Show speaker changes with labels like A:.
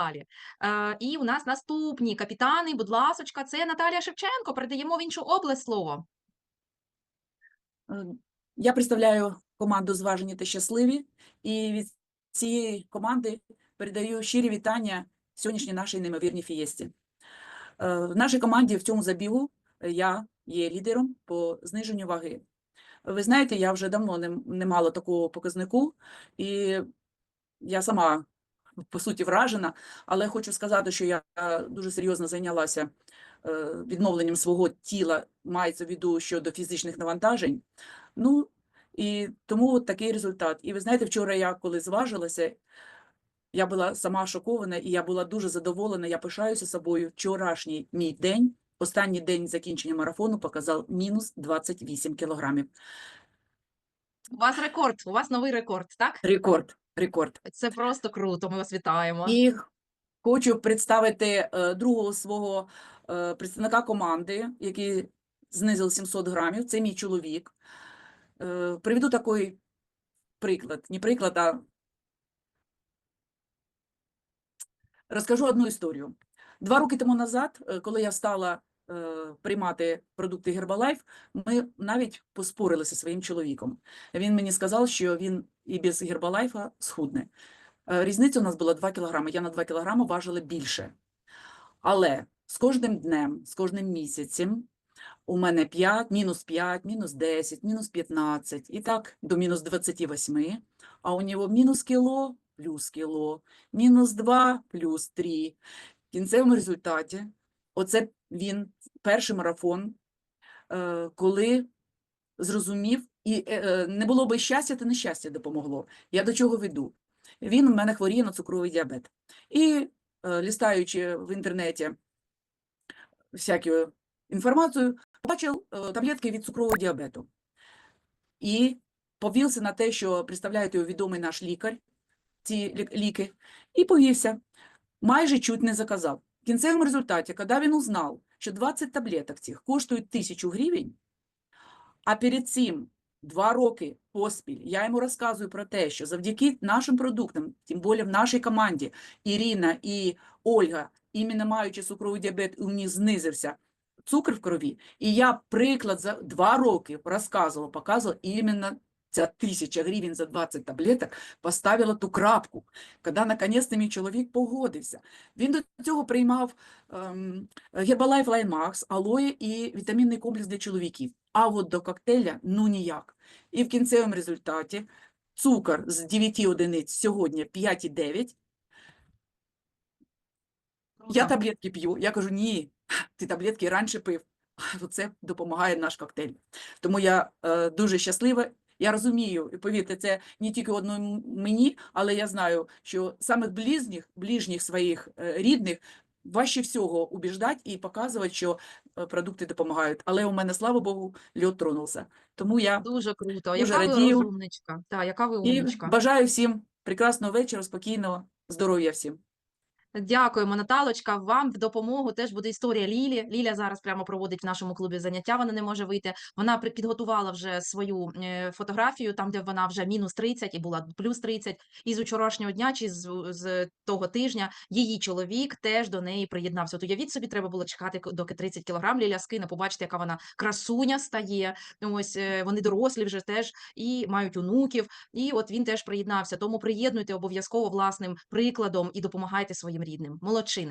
A: Наталі. Е, і у нас наступні капітани, будь ласочка, це Наталія Шевченко. Передаємо в іншу область слово.
B: Е, Я представляю команду Зважені та щасливі, і від цієї команди передаю щирі вітання сьогоднішній нашій неймовірній фієсті. Е, В нашій команді в цьому забігу я є лідером по зниженню ваги. Ви знаєте, я вже давно не, не мала такого показнику, і я сама по суті вражена, але хочу сказати, що я дуже серйозно зайнялася е, відновленням свого тіла, мається в виду щодо фізичних навантажень. Ну, і тому от такий результат. І ви знаєте, вчора я коли зважилася, я була сама шокована, і я була дуже задоволена. Я пишаюся собою. Вчорашній мій день, останній день закінчення марафону, показав мінус 28 кілограмів.
A: У вас рекорд, у вас новий рекорд, так?
B: Рекорд, рекорд.
A: Це просто круто. Ми вас вітаємо.
B: І хочу представити е, другого свого е, представника команди, який знизив 700 грамів. Це мій чоловік. Е, Приведу такий приклад. Не приклад, а розкажу одну історію. Два роки тому назад, коли я стала приймати продукти Herbalife, ми навіть поспорилися своїм чоловіком. Він мені сказав, що він і без Herbalife схудне. Е, Різниця у нас була 2 кілограми. Я на 2 кілограми важила більше. Але з кожним днем, з кожним місяцем у мене 5, мінус 5, мінус 10, мінус 15, і так до мінус 28, а у нього мінус кіло, плюс кіло, мінус 2, плюс 3. В кінцевому результаті, оце він, перший марафон, е, коли зрозумів, і е, е, не було би щастя, то нещастя допомогло. Я до чого веду? Він у мене хворіє на цукровий діабет. І листаючи в інтернеті всяку інформацію, побачив таблетки від цукрового діабету. І повівся на те, що представляє його відомий наш лікар, ці ліки, і повівся. Майже чуть не заказав. В кінцевому результаті, коли він узнав, що 20 таблеток цих коштують 1000 гривень, а перед цим два роки поспіль я йому розказую про те, що завдяки нашим продуктам, тим більше в нашій команді, Ірина і Ольга, іменно маючи цукровий діабет, у них знизився цукор в крові. І я приклад за два роки розказувала, показувала іменно ця тисяча гривень за 20 таблеток поставила ту крапку, коли наконець мій чоловік погодився. Він до цього приймав ем, Herbalife Line Max, алоє і вітамінний комплекс для чоловіків. А от до коктейля ну ніяк. І в кінцевому результаті цукор з 9 одиниць сьогодні 5,9. Я таблетки п'ю. Я кажу, ні, ти таблетки раніше пив. Це допомагає наш коктейль. Тому я е, дуже щаслива. Я розумію, і повірте, це не тільки одному мені, але я знаю, що самих ближніх, ближніх своїх е, рідних важче всього убіждати і показувати, що е, продукти допомагають. Але у мене, слава Богу, льот тронувся. Тому я
A: Дуже круто.
B: Дуже
A: яка ви
B: радію.
A: розумничка. Так, яка ви
B: і бажаю всім прекрасного вечора, спокійного, здоров'я всім.
A: Дякуємо, Наталочка. Вам в допомогу теж буде історія Лілі. Ліля зараз прямо проводить в нашому клубі заняття. Вона не може вийти. Вона підготувала вже свою е, фотографію, там де вона вже мінус 30 і була плюс 30. І з вчорашнього дня чи з, з того тижня її чоловік теж до неї приєднався. От уявіть собі, треба було чекати, доки 30 кілограм Ліля скине. Побачите, яка вона красуня стає. Ось е, вони дорослі вже теж і мають онуків. І от він теж приєднався. Тому приєднуйте обов'язково власним прикладом і допомагайте своїм рідним. Молодчини.